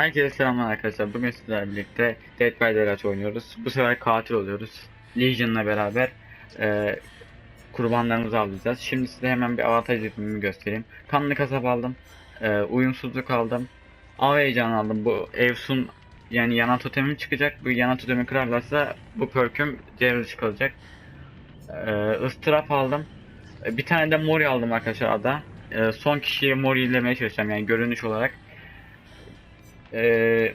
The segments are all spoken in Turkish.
Herkese selamlar arkadaşlar. Bugün sizlerle birlikte Dead by Daylight oynuyoruz. Bu sefer katil oluyoruz. Legion'la beraber e, kurbanlarımızı avlayacağız. Şimdi size hemen bir avantaj yapımını göstereyim. Kanlı kasap aldım. E, uyumsuzluk aldım. Av heyecanı aldım. Bu Evsun yani yanan totemim çıkacak. Bu yanan totemi kırarlarsa bu perküm devre dışı kalacak. E, ıstırap aldım. E, bir tane de Mori aldım arkadaşlar ada. E, son kişiyi Mori çalışacağım yani görünüş olarak. Ee,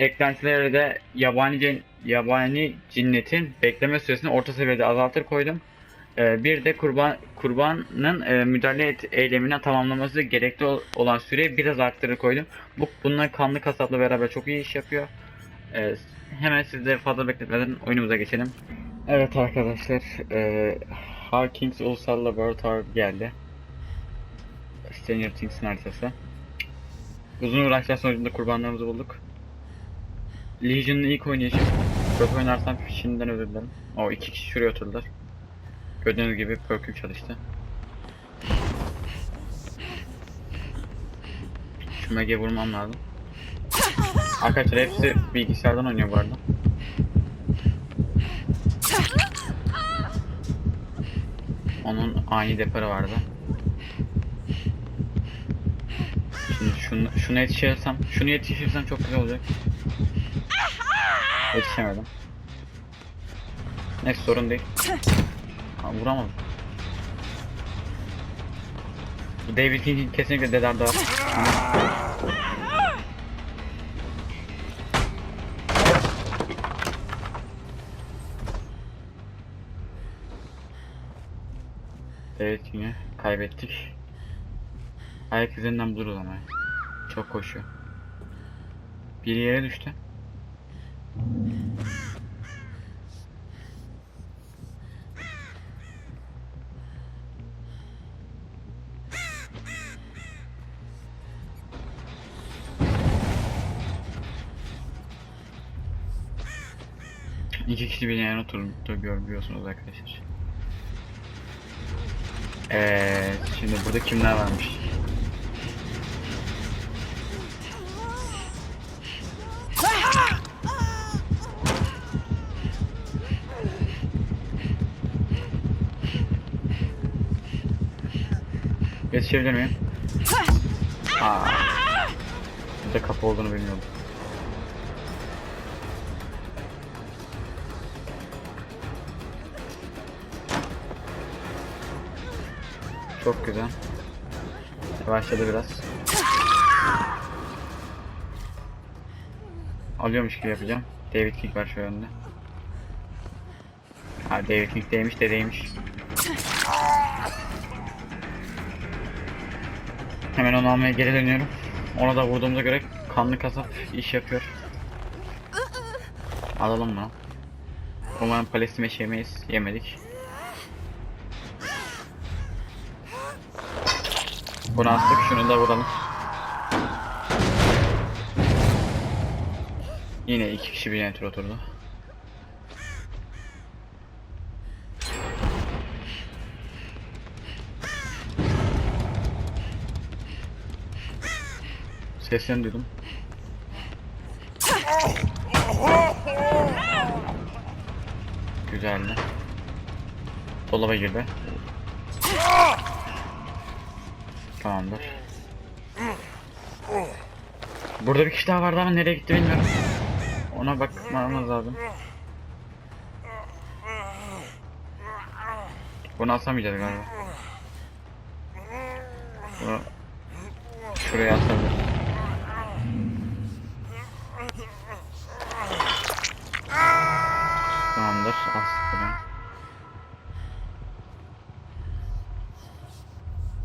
eklentilere de yabani cin, yabani cinnetin bekleme süresini orta seviyede azaltır koydum. Ee, bir de kurban kurbanın e, müdahale et, eylemine tamamlaması gerekli ol- olan süreyi biraz arttırır koydum. Bu bunlar kanlı kasapla beraber çok iyi iş yapıyor. Ee, hemen sizde fazla bekletmeden oyunumuza geçelim. Evet arkadaşlar, e, Hawkins Ulusal Laboratuvar geldi. Stranger Things'in haritası. Uzun uğraşlar sonucunda kurbanlarımızı bulduk. Legion'ın ilk oynayışım. Çok oynarsam şimdiden özür dilerim. O iki kişi şuraya oturdular. Gördüğünüz gibi perküm çalıştı. Şu mege vurmam lazım. Arkadaşlar hepsi bilgisayardan oynuyor bu arada. Onun ani deparı vardı. Şimdi şunu, şuna yetişirsem, şunu yetişirsem çok güzel olacak. Yetişemedim. Neyse sorun değil. Ha, vuramadım. David King'in kesinlikle dedem daha. David King'i kaybettik. Ayak izinden buluruz. Çok koşuyor. Bir yere düştü. İki kişi bir yana oturdu görüyorsunuz arkadaşlar. Evet, şimdi burada kimler varmış? Yetişebilir miyim? Aa. Bir de kapı olduğunu bilmiyordum. Çok güzel. Başladı biraz. Alıyormuş gibi yapacağım. David King var şu önde. Ha David King değmiş de değmiş. Hemen onu almaya geri dönüyorum. Ona da vurduğumuza göre kanlı kasap iş yapıyor. Alalım bunu. Umarım palestime yemeyiz. Yemedik. Bunu astık. Şunu da vuralım. Yine iki kişi bir enter oturdu. Seslerini duydum. Güzeldi. Dolaba girdi. Tamamdır. Burada bir kişi daha vardı ama nereye gitti bilmiyorum. Ona bakmamız lazım. Bunu asamayacağız galiba. Bunu şuraya asabiliriz. Tamamdır. Astım.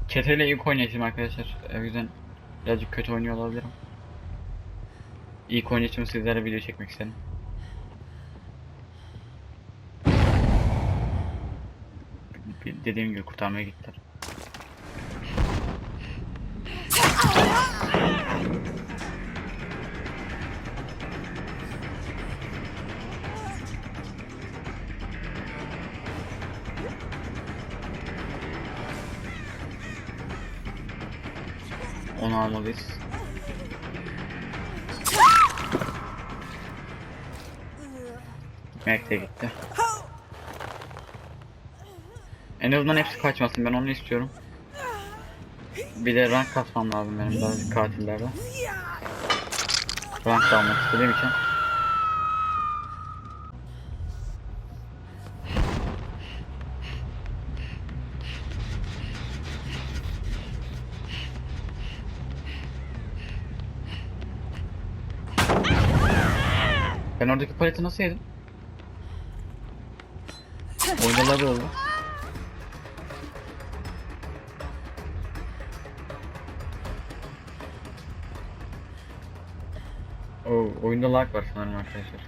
Çeteyle ilk oynayışım arkadaşlar. O yüzden birazcık kötü oynuyor olabilirim. İlk oynayışımı sizlere video çekmek istedim. Dediğim gibi kurtarmaya gittiler. Onu almalıyız. Mert gitti. En azından hepsi kaçmasın ben onu istiyorum. Bir de rank kasmam lazım benim bazı katillerden. Rank da almak istediğim için. Ben oradaki paleti nasıl yedim? Oyundalar da oldu. Oo, oyunda lag var sanırım arkadaşlar.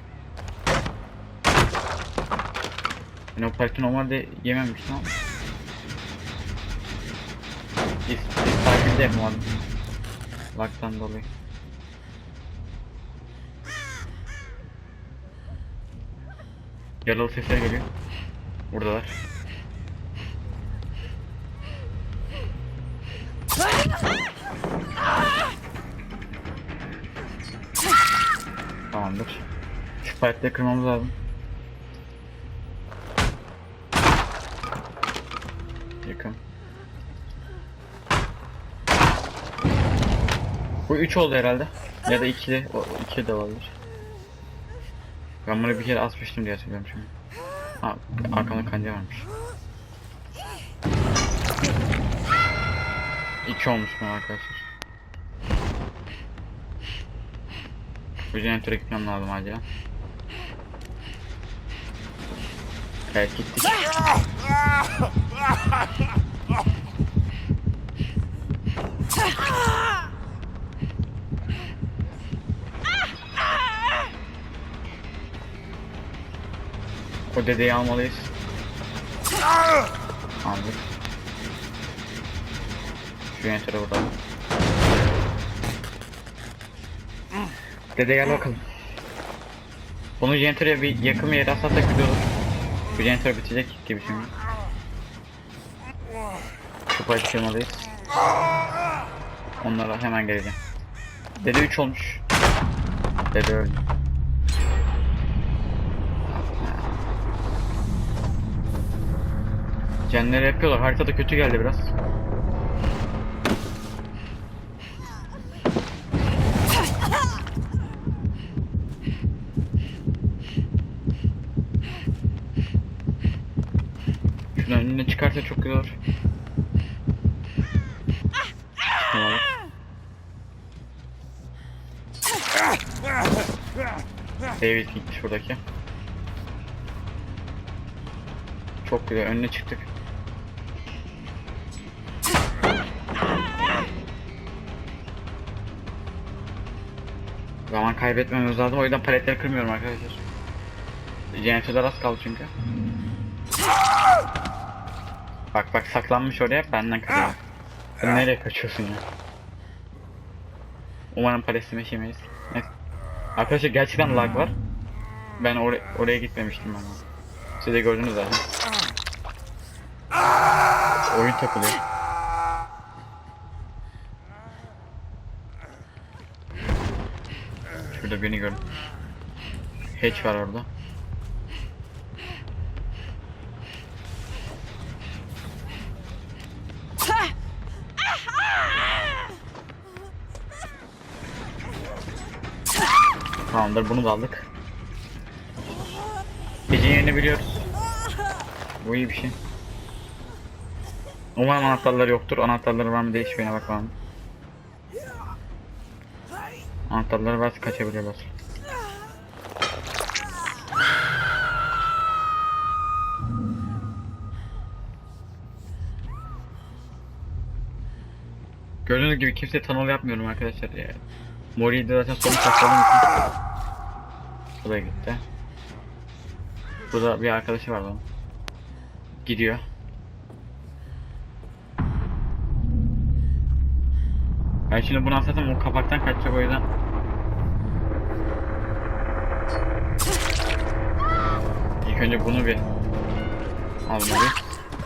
Ben o paleti normalde yememiştim ama. Biz, biz takipte yapamadım. Lag'dan dolayı. Yaralı sesler geliyor. Buradalar. Tamamdır. Şu paletleri kırmamız lazım. Yakın. Bu 3 oldu herhalde. Ya da 2 o 2 de olabilir. Ben bunu bir kere asmıştım diye hatırlıyorum şimdi. Ha, arkamda kanca varmış. İki olmuş mu arkadaşlar? Bu jeneratöre gitmem lazım acaba. Evet gittik. O dedeyi almalıyız. Aldık. Şu jeneratöre vuralım. Dede gel bakalım. Bunu jeneratöre bir yakın bir yere asarsak güzel olur. Bu jeneratör bitecek gibi şimdi. Kupayı çıkarmalıyız. Onlara hemen geleceğim. Dede 3 olmuş. Dede öldü. Kendileri yapıyorlar. Haritada kötü geldi biraz. Şunu önüne çıkarsa çok güzel olur. David gitmiş buradaki. Çok güzel önüne çıktık. Zaman kaybetmemiz lazım o yüzden paletleri kırmıyorum arkadaşlar. Jeneratörler az kaldı çünkü. Bak bak saklanmış oraya benden kaçıyor. Nereye kaçıyorsun ya? Umarım paletimi yemeyiz. Neyse. Arkadaşlar gerçekten lag var. Ben or oraya gitmemiştim ama. Siz de gördünüz zaten. Oyun takılıyor. Şurada birini gördüm. Hatch var orada. Tamamdır bunu da aldık. Gecenin yerini biliyoruz. Bu iyi bir şey. Umarım anahtarları yoktur. Anahtarları var mı diye hiçbirine bakalım. Anahtarları varsa kaçabiliyorlar. Gördüğünüz gibi kimse tanıl yapmıyorum arkadaşlar ya. Mori'yi de zaten sonu sakladığım için. Bu da gitti. Bu da bir arkadaşı var onun. Gidiyor. Ben şimdi bunu alsam o kapaktan kaçacak o yüzden. İlk önce bunu bir almalıyız.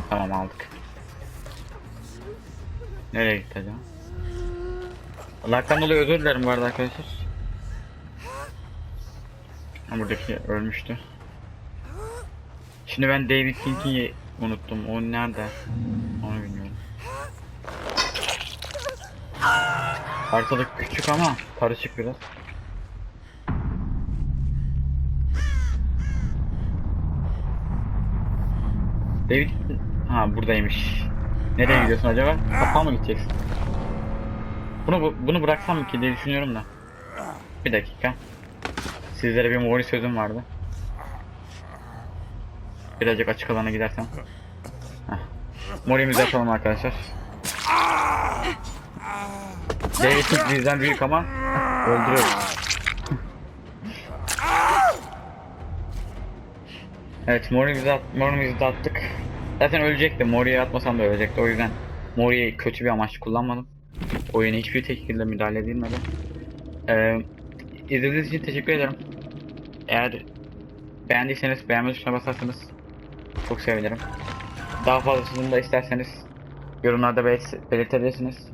Tamam aldık. Nereye gitti acaba? Allah'tan dolayı özür dilerim bu arada arkadaşlar. Buradaki ölmüştü. Şimdi ben David King'i unuttum. O nerede? Onu bilmiyorum. Ortalık küçük ama karışık biraz. David ha buradaymış. Nereye gidiyorsun acaba? Kapağa mı gideceksin? Bunu bu- bunu bıraksam mı ki diye düşünüyorum da. Bir dakika. Sizlere bir mori sözüm vardı. Birazcık açık alana gidersem. Heh. Morimizi yapalım arkadaşlar. David bizden büyük ama öldürüyoruz. Evet Mori'mizi at, Mori'mizi de attık. Zaten ölecekti. Mori'ye atmasam da ölecekti. O yüzden Mori'yi kötü bir amaç kullanmadım. Oyuna hiçbir şekilde müdahale edilmedi. Ee, izlediğiniz için teşekkür ederim. Eğer beğendiyseniz beğenme tuşuna basarsanız çok sevinirim. Daha fazlasını da isterseniz yorumlarda belirt- belirtebilirsiniz.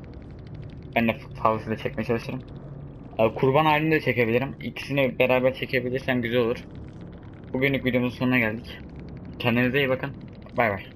Ben de fazlasıyla çekmeye çalışırım. Ee, kurban halinde de çekebilirim. İkisini beraber çekebilirsem güzel olur. Bugünlük videomuzun sonuna geldik. Kendinize iyi bakın. Bay bay.